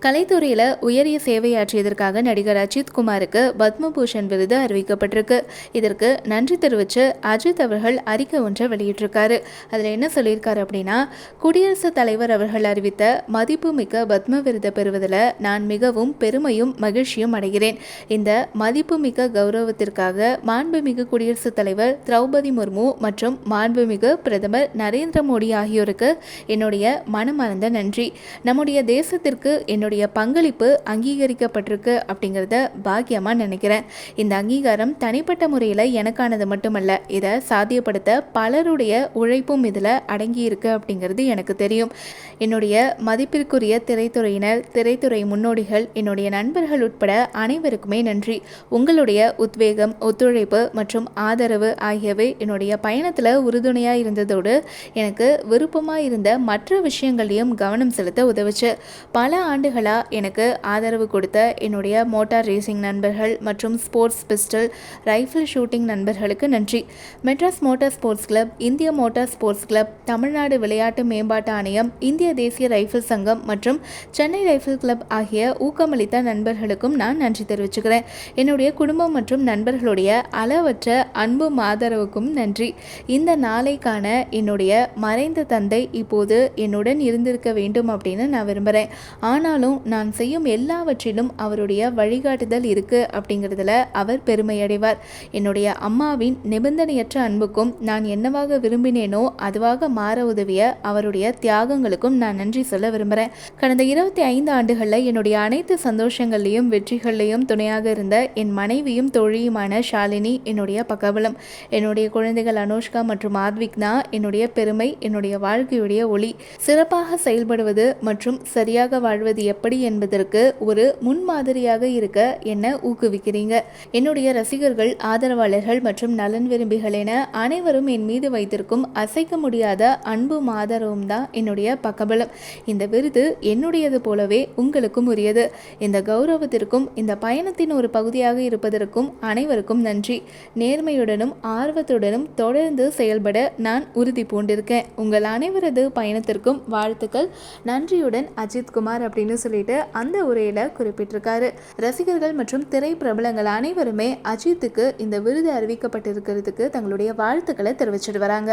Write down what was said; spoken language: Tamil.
கலைத்துறையில் உயரிய சேவையாற்றியதற்காக நடிகர் அஜித் குமாருக்கு பத்மபூஷன் விருது அறிவிக்கப்பட்டிருக்கு. இதற்கு நன்றி தெரிவித்து அஜித் அவர்கள் அறிக்கை ஒன்றை வெளியிட்டிருக்காரு. அதில் என்ன சொல்லியிருக்காரு அப்படின்னா குடியரசுத் தலைவர் அவர்கள் அறிவித்த மதிப்புமிக்க பத்ம விருதை பெறுவதில் நான் மிகவும் பெருமையும் மகிழ்ச்சியும் அடைகிறேன். இந்த மதிப்புமிக்க கௌரவத்திற்காக மாண்புமிகு குடியரசுத் தலைவர் திரௌபதி முர்மு மற்றும் மாண்புமிகு பிரதமர் நரேந்திர மோடி ஆகியோருக்கு என்னுடைய மனமார்ந்த நன்றி. நம்முடைய தேசத்திற்கு என்னுடைய பங்களிப்பு அங்கீகரிக்கப்பட்டிருக்கு அப்படிங்கிறத பாக்கியமாக நினைக்கிறேன். இந்த அங்கீகாரம் தனிப்பட்ட முறையில் எனக்கானது மட்டுமல்ல இதை சாத்தியப்படுத்த பலருடைய உழைப்பும் இதில் அடங்கியிருக்கு அப்படிங்கிறது எனக்கு தெரியும். என்னுடைய மதிப்பிற்குரிய திரைத்துறையினர் திரைத்துறை முன்னோடிகள் என்னுடைய நண்பர்கள் உட்பட அனைவருக்குமே நன்றி. உங்களுடைய உத்வேகம் ஒத்துழைப்பு மற்றும் ஆதரவு ஆகியவை என்னுடைய பயணத்தில் உறுதுணையாக இருந்ததோடு எனக்கு விருப்பமாக இருந்த மற்ற விஷயங்களையும் கவனம் செலுத்த உதவுச்சு. பல ஆண்டுகளாக எனக்கு ஆதரவு கொடுத்த என்னுடைய மோட்டார் ரேசிங் நண்பர்கள் மற்றும் ஸ்போர்ட்ஸ் பிஸ்டல் ரைஃபிள் ஷூட்டிங் நண்பர்களுக்கு நன்றி. மெட்ராஸ் மோட்டார் ஸ்போர்ட்ஸ் கிளப் இந்திய மோட்டார் ஸ்போர்ட்ஸ் கிளப் தமிழ்நாடு விளையாட்டு மேம்பாட்டு ஆணையம் இந்திய தேசிய ரைஃபிள் சங்கம் மற்றும் சென்னை ரைஃபிள் கிளப் ஆகிய ஊக்கமளித்த நண்பர்களுக்கும் நான் நன்றி தெரிவிச்சுக்கிறேன். என்னுடைய குடும்பம் மற்றும் நண்பர்களுடைய அளவற்ற அன்பும் ஆதரவுக்கும் நன்றி. இந்த நாளைக்கான என்னுடைய மறைந்த தந்தை இப்போது என்னுடன் இருந்திருக்க வேண்டும் அப்படின்னு நான் விரும்புகிறேன் ஆனாலும் நான் செய்யும் எல்லாவற்றிலும் அவருடைய வழிகாட்டுதல் இருக்கு அப்படிங்கிறதுல அவர் பெருமையடைவார். என்னுடைய அம்மாவின் நிபந்தனையற்ற அன்புக்கும் நான் என்னவாக விரும்பினேனோ அதுவாக மாற உதவிய அவருடைய தியாகங்களுக்கும் நான் நன்றி சொல்ல விரும்புகிறேன் கடந்த இருபத்தி ஐந்து ஆண்டுகளில் என்னுடைய அனைத்து சந்தோஷங்கள்லையும் வெற்றிகள்லையும் துணையாக இருந்த என் மனைவியும் தோழியுமான ஷாலினி என்னுடைய பக்கபலம். என்னுடைய குழந்தைகள் அனுஷ்கா மற்றும் ஆத்விக்னா என்னுடைய பெருமை என்னுடைய வாழ்க்கையுடைய ஒளி. சிறப்பாக செயல்படுவது மற்றும் சரியாக வாழ்வது எப்படி என்பதற்கு ஒரு முன்மாதிரியாக இருக்க என்ன ஊக்குவிக்கிறீங்க? என்னுடைய ரசிகர்கள் ஆதரவாளர்கள் மற்றும் நலன் விரும்பிகள் என அனைவரும் என் மீது வைத்திருக்கும் அசைக்க முடியாத அன்பும் ஆதரவும் தான் என்னுடைய பக்கபலம். இந்த விருது என்னுடையது போலவே உங்களுக்கும் உரியது. இந்த கௌரவத்திற்கும் இந்த பயணத்தின் ஒரு பகுதியாக இருப்பதற்கும் அனைவருக்கும் நன்றி. நேர்மையுடனும் ஆர்வத்துடனும் தொடர்ந்து செயல்பட நான் உறுதி பூண்டிருக்கேன். உங்கள் அனைவரது பயணத்திற்கும் வாழ்த்துக்கள். நன்றியுடன் அஜித்குமார் அப்படின்னு சொல்லிட்டு அந்த உரையில் குறிப்பிட்டிருக்காரு. ரசிகர்கள் மற்றும் திரை பிரபலங்கள் அனைவருமே அஜித்துக்கு இந்த விருது அறிவிக்கப்பட்டிருக்கிறதுக்கு தங்களுடைய வாழ்த்துக்களை தெரிவிச்சிட்டு வராங்க.